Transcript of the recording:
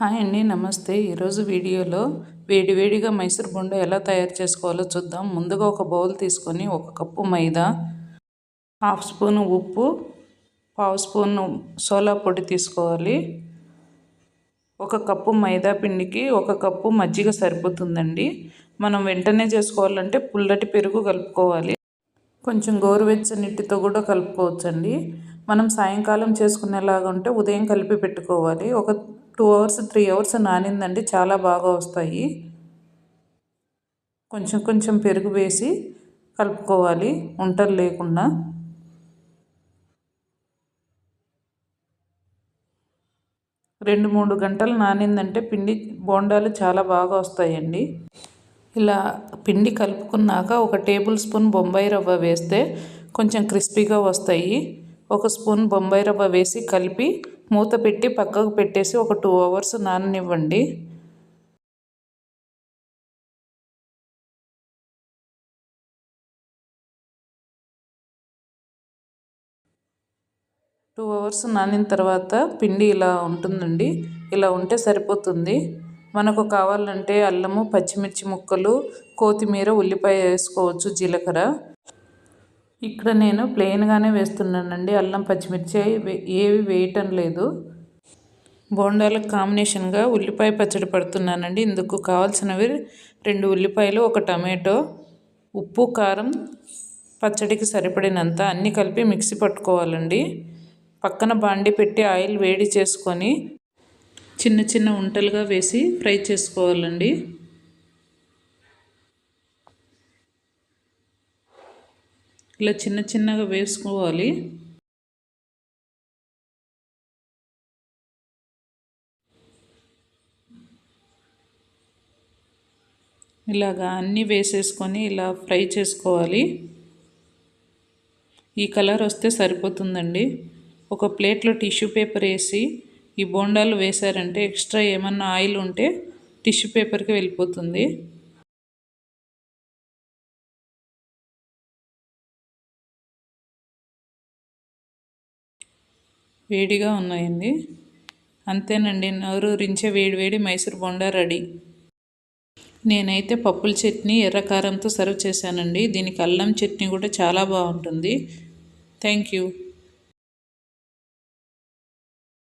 Hi అండి నమస్తే. ఈరోజు వీడియోలో వేడివేడిగా మైసూర్ బొండ ఎలా తయారు చేసుకోవాలో చూద్దాం. ముందుగా ఒక బౌల్ తీసుకొని ఒక కప్పు మైదా హాఫ్ స్పూన్ ఉప్పు పావు స్పూన్ సోలా పొడి తీసుకోవాలి. ఒక కప్పు మైదా పిండికి ఒక కప్పు మజ్జిగ సరిపోతుందండి. మనం వెంటనే చేసుకోవాలంటే పుల్లటి పెరుగు కలుపుకోవాలి. కొంచెం గోరువెచ్చని నీటితో కూడా కలుపుకోవచ్చండి. మనం సాయంకాలం చేసుకునేలాగా ఉంటే ఉదయం కలిపి పెట్టుకోవాలి. ఒక టూ అవర్స్ త్రీ అవర్స్ నానిందండి. చాలా బాగా వస్తాయి. కొంచెం కొంచెం పెరుగు వేసి కలుపుకోవాలి. ఉంటలు లేకుండా. రెండు మూడు గంటలు నానిందంటే పిండి బోండాలు చాలా బాగా వస్తాయండి. ఇలా పిండి కలుపుకున్నాక ఒక టేబుల్ స్పూన్ బొంబాయి రవ్వ వేస్తే కొంచెం క్రిస్పీగా వస్తాయి. ఒక స్పూన్ బొంబాయి రవ్వ వేసి కలిపి మూత పెట్టి పక్కకు పెట్టేసి ఒక టూ అవర్స్ నాననివ్వండి. టూ అవర్స్ నానిన తర్వాత పిండి ఇలా ఉంటుందండి. ఇలా ఉంటే సరిపోతుంది. మనకు కావాలంటే అల్లము పచ్చిమిర్చి ముక్కలు కొత్తిమీర ఉల్లిపాయ వేసుకోవచ్చు జీలకర్ర. ఇక్కడ నేను ప్లెయిన్గానే వేస్తున్నానండి. అల్లం పచ్చిమిర్చి ఏవి వేయటం లేదు. బోండాలకు కాంబినేషన్గా ఉల్లిపాయ పచ్చడి పడుతున్నానండి. ఇందుకు కావాల్సినవి రెండు ఉల్లిపాయలు ఒక టమాటో ఉప్పు కారం పచ్చడికి సరిపడినంత అన్నీ కలిపి మిక్సీ పట్టుకోవాలండి. పక్కన బాండి పెట్టి ఆయిల్ వేడి చేసుకొని చిన్న చిన్న ఉంటలుగా వేసి ఫ్రై చేసుకోవాలండి. ఇలా చిన్న చిన్నగా వేసుకోవాలి. ఇలాగా అన్నీ వేసేసుకొని ఇలా ఫ్రై చేసుకోవాలి. ఈ కలర్ వస్తే సరిపోతుందండి. ఒక ప్లేట్లో టిష్యూ పేపర్ వేసి ఈ బోండాలు వేశారంటే ఎక్స్ట్రా ఏమన్నా ఆయిల్ ఉంటే టిష్యూ పేపర్కి వెళ్ళిపోతుంది. వేడిగా ఉన్నాయండి. అంతేనండి నోరూరించే వేడి వేడి మైసూర్ బొండా రెడీ. నేనైతే పప్పుల చట్నీ ఎర్రకారంతో సర్వ్ చేశానండి. దీనికి అల్లం చట్నీ కూడా చాలా బాగుంటుంది. Thank you